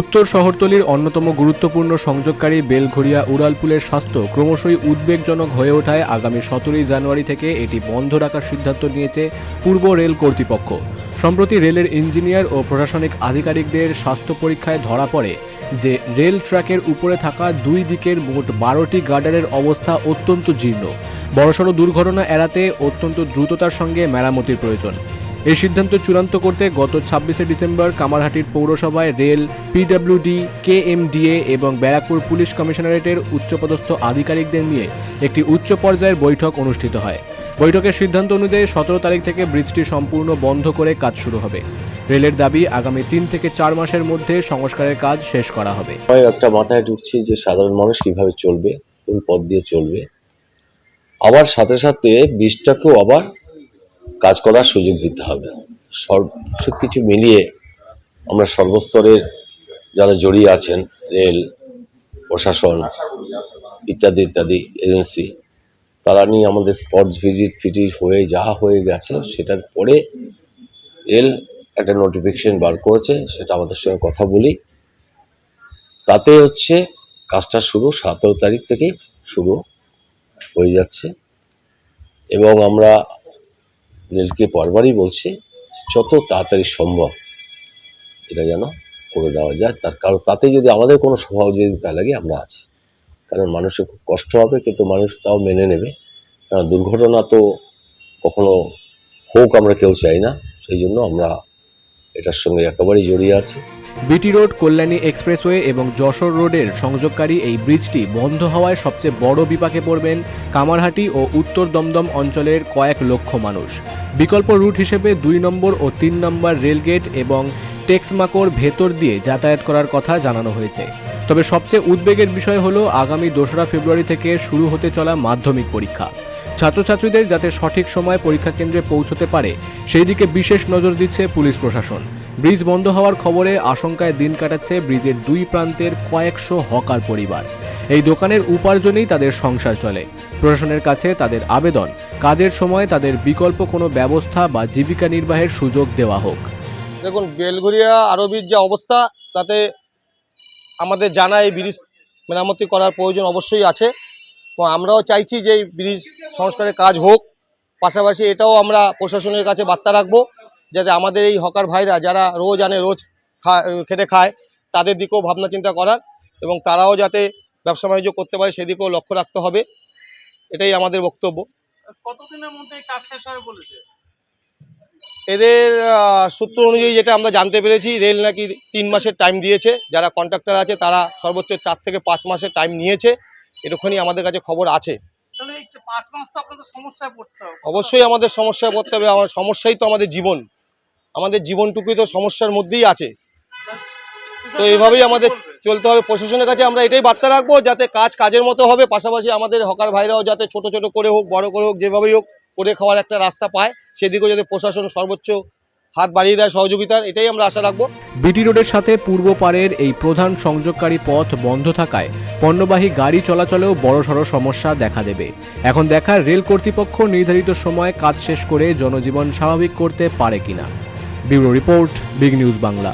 উত্তর শহরতলির অন্যতম গুরুত্বপূর্ণ সংযোগকারী বেলঘড়িয়া উড়ালপুলের স্বাস্থ্য ক্রমশই উদ্বেগজনক হয়ে ওঠায় আগামী সতেরোই জানুয়ারি থেকে এটি বন্ধ রাখার সিদ্ধান্ত নিয়েছে পূর্ব রেল কর্তৃপক্ষ। সম্প্রতি রেলের ইঞ্জিনিয়ার ও প্রশাসনিক আধিকারিকদের স্বাস্থ্য পরীক্ষায় ধরা পড়ে যে রেল ট্র্যাকের উপরে থাকা দুই দিকের মোট বারোটি গার্ডারের অবস্থা অত্যন্ত জীর্ণ। বড়সড় দুর্ঘটনা এড়াতে অত্যন্ত দ্রুততার সঙ্গে মেরামতির প্রয়োজন। এই সিদ্ধান্ত চূড়ান্ত করতে গত ছাব্বিশে ডিসেম্বর কামারহাটির পৌরসভায় রেল পিডব্লিউডি কেএমডিএ এবং ব্যারাকপুর পুলিশ কমিশনারেটের উচ্চপদস্থ আধিকারিকদের নিয়ে একটি উচ্চ পর্যায়ের বৈঠক অনুষ্ঠিত হয়। বৈঠকের সিদ্ধান্ত অনুযায়ী সতেরো তারিখ থেকে ব্রিজটি সম্পূর্ণ বন্ধ করে কাজ শুরু হবে। রেলের দাবি, আগামী তিন থেকে চার মাসের মধ্যে সংস্কারের কাজ শেষ করা হবে। একটা মাথায় ঢুকছি যে সাধারণ মানুষ কীভাবে চলবে, কোন পথ দিয়ে চলবে। আবার সাথে সাথে বীজটাকেও আবার কাজ করার সুযোগ দিতে হবে। সব কিছু মিলিয়ে আমরা সর্বস্তরের যারা জড়িয়ে আছেন, রেল, প্রশাসন ইত্যাদি ইত্যাদি এজেন্সি, তারা নিয়ে আমাদের স্পট ভিজিট ফিজিট হয়ে যা হয়ে গেছে, সেটার পরে রেল একটা নোটিফিকেশন বার করেছে, সেটা আমাদের সঙ্গে কথা বলি। তাতে হচ্ছে কাজটা শুরু সতেরো তারিখ থেকে শুরু হয়ে যাচ্ছে। এবং আমরা রেলকে বারবারই বলছি, যত তাড়াতাড়ি সম্ভব এটা যেন করে দেওয়া যায়। তার কারণ তাতে যদি আমাদের কোনো সমভাব যদি তা লাগে, আমরা আছি। কারণ মানুষের খুব কষ্ট হবে, কিন্তু মানুষ তাও মেনে নেবে। কারণ দুর্ঘটনা তো কখনো হোক আমরা কেউ চাই না। সেই জন্য আমরা এটার সঙ্গে একেবারেই জড়িয়ে আছি। বিটি রোড, কল্যাণী এক্সপ্রেসওয়ে এবং যশোর রোডের সংযোগকারী এই ব্রিজটি বন্ধ হওয়ায় সবচেয়ে বড় বিপাকে পড়বেন কামারহাটি ও উত্তর দমদম অঞ্চলের কয়েক লক্ষ মানুষ। বিকল্প রুট হিসেবে দুই নম্বর ও তিন নম্বর রেলগেট এবং টেক্সমাকোর ভেতর দিয়ে যাতায়াত করার কথা জানানো হয়েছে। তবে সবচেয়ে উদ্বেগের বিষয় হলো আগামী দোসরা ফেব্রুয়ারি থেকে শুরু হতে চলা মাধ্যমিক পরীক্ষা। ছাত্রছাত্রীদের যাতে সঠিক সময় পরীক্ষা কেন্দ্রে পৌঁছতে পারে, সেই দিকে বিশেষ নজর দিচ্ছে পুলিশ প্রশাসন। ব্রিজ বন্ধ হওয়ার খবরে আশঙ্কায় দিন কাটাচ্ছে ব্রিজের দুই প্রান্তের কয়েকশো হকার পরিবার। এই দোকানের উপার্জনেই তাদের সংসার চলে। প্রশাসনের কাছে তাদের আবেদন। কাজের সময় তাদের বিকল্প কোনো ব্যবস্থা বা জীবিকা নির্বাহের সুযোগ দেওয়া হোক। দেখুন, বেলঘরিয়া আরবির যে অবস্থা, তাতে আমাদের জানা এই ব্রিজ মেরামতি করার প্রয়োজন অবশ্যই আছে। এবং আমরাও চাইছি যে এই ব্রিজ সংস্কারের কাজ হোক। পাশাপাশি এটাও আমরা প্রশাসনের কাছে বার্তা রাখব যাতে আমাদের এই হকার ভাইরা যারা রোজ আনে রোজ খা খেটে খায় তাদের দিকেও ভাবনা চিন্তা করার এবং তারাও যাতে ব্যবসা বাণিজ্য করতে পারে সেদিকেও লক্ষ্য রাখতে হবে। এটাই আমাদের বক্তব্য। কতদিনের মধ্যে কাজ শেষ হবে বলেছে এদের সূত্র অনুযায়ী যেটা আমরা জানতে পেরেছি রেল নাকি তিন মাসের টাইম দিয়েছে। যারা কন্ট্রাক্টর আছে তারা সর্বোচ্চ চার থেকে পাঁচ মাসের টাইম নিয়েছে। এটুখানি আমাদের কাছে খবর আছে। অবশ্যই আমাদের সমস্যায় পড়তে হবে। আমার সমস্যাই তো আমাদের জীবন। আমাদের জীবনটুকুই তো সমস্যার মধ্যেই আছে। তো এইভাবেই আমাদের চলতে হবে। প্রশাসনের কাছে আমরা এটাই বার্তা রাখব যাতে কাজ কাজের মতো হবে। পাশাপাশি আমাদের হকার ভাইরাও যাতে ছোট ছোট করে হোক বড় করে হোক যেভাবেই হোক করে খাওয়ার একটা রাস্তা পায়। সেদিকেও যাতে প্রশাসন সর্বোচ্চ হাত বাড়িয়ে দেয় সহযোগিতার, এটাই আমরা আশা রাখব। বিটি রোডের সাথে পূর্ব পাড়ের এই প্রধান সংযোগকারী পথ বন্ধ থাকায় পণ্যবাহী গাড়ি চলাচলেও বড়সড় সমস্যা দেখা দেবে। এখন দেখার রেল কর্তৃপক্ষ নির্ধারিত সময়ে কাজ শেষ করে জনজীবন স্বাভাবিক করতে পারে কিনা। Bureau report, big news Bangla.